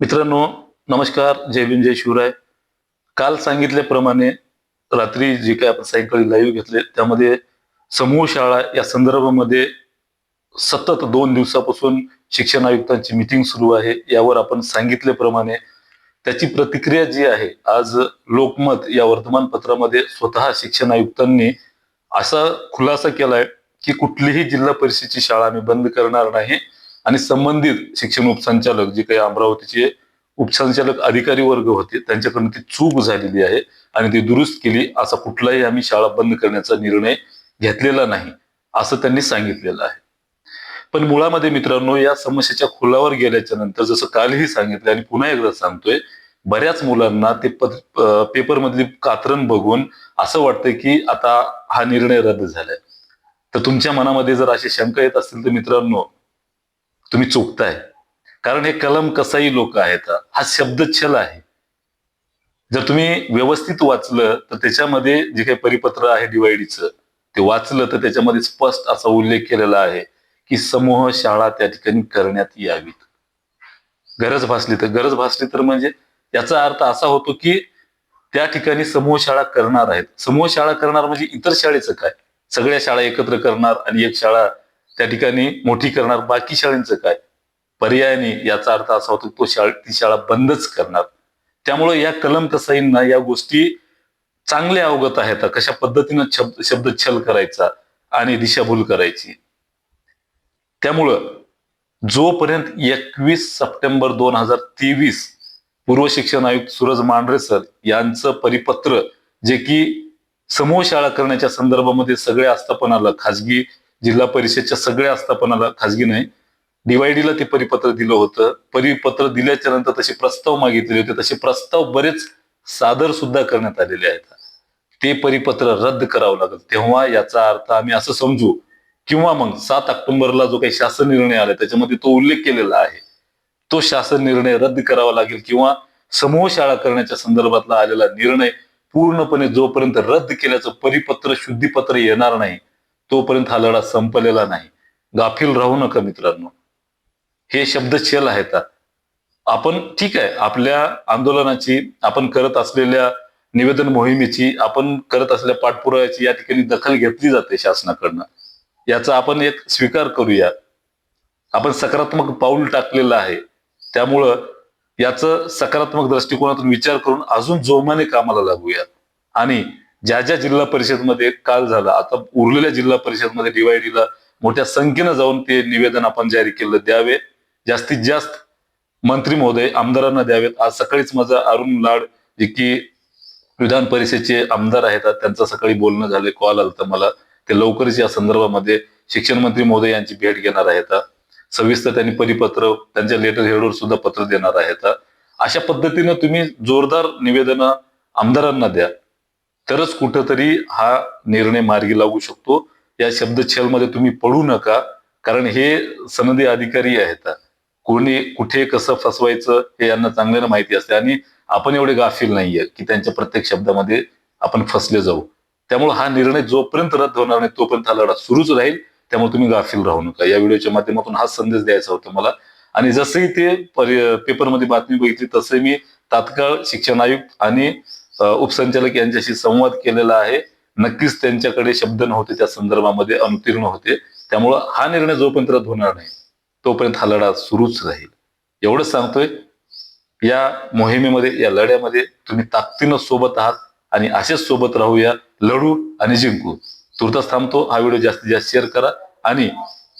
मित्रांनो नमस्कार. जय भीम जय शिवराय. काल सांगितल्याप्रमाणे रात्री जे काही आपण सायंकाळी लाईव्ह घेतले त्यामध्ये समूह शाळा या संदर्भामध्ये सतत दोन दिवसापासून शिक्षण आयुक्तांची मिटिंग सुरू आहे. यावर आपण सांगितल्याप्रमाणे त्याची प्रतिक्रिया जी आहे आज लोकमत या वर्तमानपत्रामध्ये स्वतः शिक्षण आयुक्तांनी असा खुलासा केलाय की कुठलीही जिल्हा परिषदेची शाळा आम्ही बंद करणार नाही. आणि संबंधित शिक्षण उपसंचालक जे काही अमरावतीचे उपसंचालक अधिकारी वर्ग होते त्यांच्याकडून ती चूक झालेली आहे आणि ती दुरुस्त केली. असा कुठलाही आम्ही शाळा बंद करण्याचा निर्णय घेतलेला नाही असं त्यांनी सांगितलेलं आहे. पण मुळामध्ये मित्रांनो या समस्येच्या खोलावर गेल्याच्यानंतर जसं कालही सांगितलं आणि पुन्हा एकदा सांगतोय बऱ्याच मुलांना ते पेपर मधली कात्रण बघून असं वाटतंय की आता हा निर्णय रद्द झालाय. तर तुमच्या मनामध्ये जर अशी शंका येत असतील तर मित्रांनो तुम्ही चुकताय कारण हे कलम कसाही लोक आहेत हा शब्दच्छल आहे. जर तुम्ही व्यवस्थित वाचलं तर त्याच्यामध्ये जे काही परिपत्र आहे डिवायडीचं ते वाचलं तर त्याच्यामध्ये स्पष्ट असा उल्लेख केलेला आहे की समूह शाळा त्या ठिकाणी करण्यात यावीत. गरज भासली तर गरज भासली तर म्हणजे याचा अर्थ असा होतो की त्या ठिकाणी समूह शाळा करणार आहेत. समूह शाळा करणार म्हणजे इतर शाळेचं काय? सगळ्या शाळा एकत्र करणार आणि एक शाळा त्या ठिकाणी मोठी करणार बाकी शाळेंचं काय? पर्यायाने याचा अर्थ असा होतो तो शाळा ती शाळा बंदच करणार. त्यामुळे या कलम कसाईंना या गोष्टी चांगल्या अवगत आहेत. कशा पद्धतीनं शब्द शब्दच्छल करायचा आणि दिशाभूल करायची. त्यामुळं जोपर्यंत एकवीस सप्टेंबर दोन हजार तेवीस पूर्व शिक्षण आयुक्त सूरज मांढरे सर यांचं परिपत्र जे की समूह शाळा करण्याच्या संदर्भामध्ये सगळ्या आस्थापनाला खाजगी जिल्हा परिषदच्या सगळ्या आस्थापनाला खाजगी नाही. डीवायडीला ते परिपत्र दिलं होतं. परिपत्र दिल्याच्या नंतर तसे प्रस्ताव मागितले होते. तसे प्रस्ताव बरेच सादर सुद्धा करण्यात आलेले आहेत. ते परिपत्र रद्द करावं लागेल. तेव्हा याचा अर्थ आम्ही असं समजू किंवा मग सात ऑक्टोबरला जो काही शासन निर्णय आला त्याच्यामध्ये तो उल्लेख केलेला आहे. तो शासन निर्णय रद्द करावा लागेल किंवा समूह शाळा करण्याच्या संदर्भातला आलेला निर्णय पूर्णपणे जोपर्यंत रद्द केल्याचं परिपत्र शुद्धीपत्र येणार नाही तोपर्यंत हा लढा संपलेला नाही. गाफील राहू नका मित्रांनो. हे शब्द छल आहेत आपण ठीक आहे आपल्या आंदोलनाची आपण करत असलेल्या निवेदन मोहिमेची आपण करत असलेल्या पाठपुराव्याची या ठिकाणी दखल घेतली जाते शासनाकडनं. याचा आपण एक स्वीकार करूया. आपण सकारात्मक पाऊल टाकलेलं आहे. त्यामुळं याचं सकारात्मक दृष्टिकोनातून विचार करून अजून जोमाने कामाला लागूया. आणि ज्या ज्या जिल्हा परिषदमध्ये काल झाला आता उरलेल्या जिल्हा परिषदमध्ये डीवायडीला मोठ्या संख्येनं जाऊन ते निवेदन आपण जारी केलं द्यावे. जास्तीत जास्त मंत्री महोदय आमदारांना द्यावेत. आज सकाळीच माझा अरुण लाड जे की विधान परिषदेचे आमदार आहेत त्यांचं सकाळी बोलणं झाले कॉल आलं तर मला. ते लवकरच या संदर्भामध्ये शिक्षण मंत्री महोदय यांची भेट घेणार आहेत. सविस्तर त्यांनी परिपत्र त्यांच्या लेटर हेडवर सुद्धा पत्र देणार आहेत. अशा पद्धतीनं तुम्ही जोरदार निवेदन आमदारांना द्या. तरच कुठंतरी हा निर्णय मार्गी लागू शकतो. या शब्दछेलमध्ये तुम्ही पडू नका कारण हे सनदी अधिकारी आहेत. कोणी कुठे कसं फसवायचं हे यांना चांगल्यानं माहिती असते आणि आपण एवढे गाफील नाहीये की त्यांच्या प्रत्येक शब्दामध्ये आपण फसले जाऊ. त्यामुळे हा निर्णय जोपर्यंत रद्द होणार नाही तोपर्यंत हा लढा सुरूच राहील. त्यामुळे तुम्ही गाफील राहू नका. या व्हिडिओच्या माध्यमातून हा संदेश द्यायचा होता मला. आणि जसंही ते पेपरमध्ये बातमी बघितली तसे मी तात्काळ शिक्षण आयुक्त आणि उपसंचालक यांच्याशी संवाद केलेला आहे. नक्कीच त्यांच्याकडे शब्द नव्हते त्या संदर्भामध्ये अनुतीर्ण होते. त्यामुळं हा निर्णय जोपर्यंत रद्द होणार नाही तोपर्यंत हा लढा सुरूच राहील. एवढंच सांगतोय या मोहिमेमध्ये या लढ्यामध्ये तुम्ही ताकदीनं सोबत आहात आणि असेच सोबत राहूया लढू आणि जिंकू. तुर्तास थांबतो हा व्हिडिओ जास्तीत जास्त शेअर करा आणि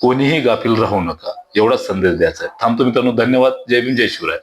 कोणीही गाफील राहू नका. एवढाच संदेश द्यायचा आहे. थांबतो मित्रांनो धन्यवाद. जय भीम जय शिवराय.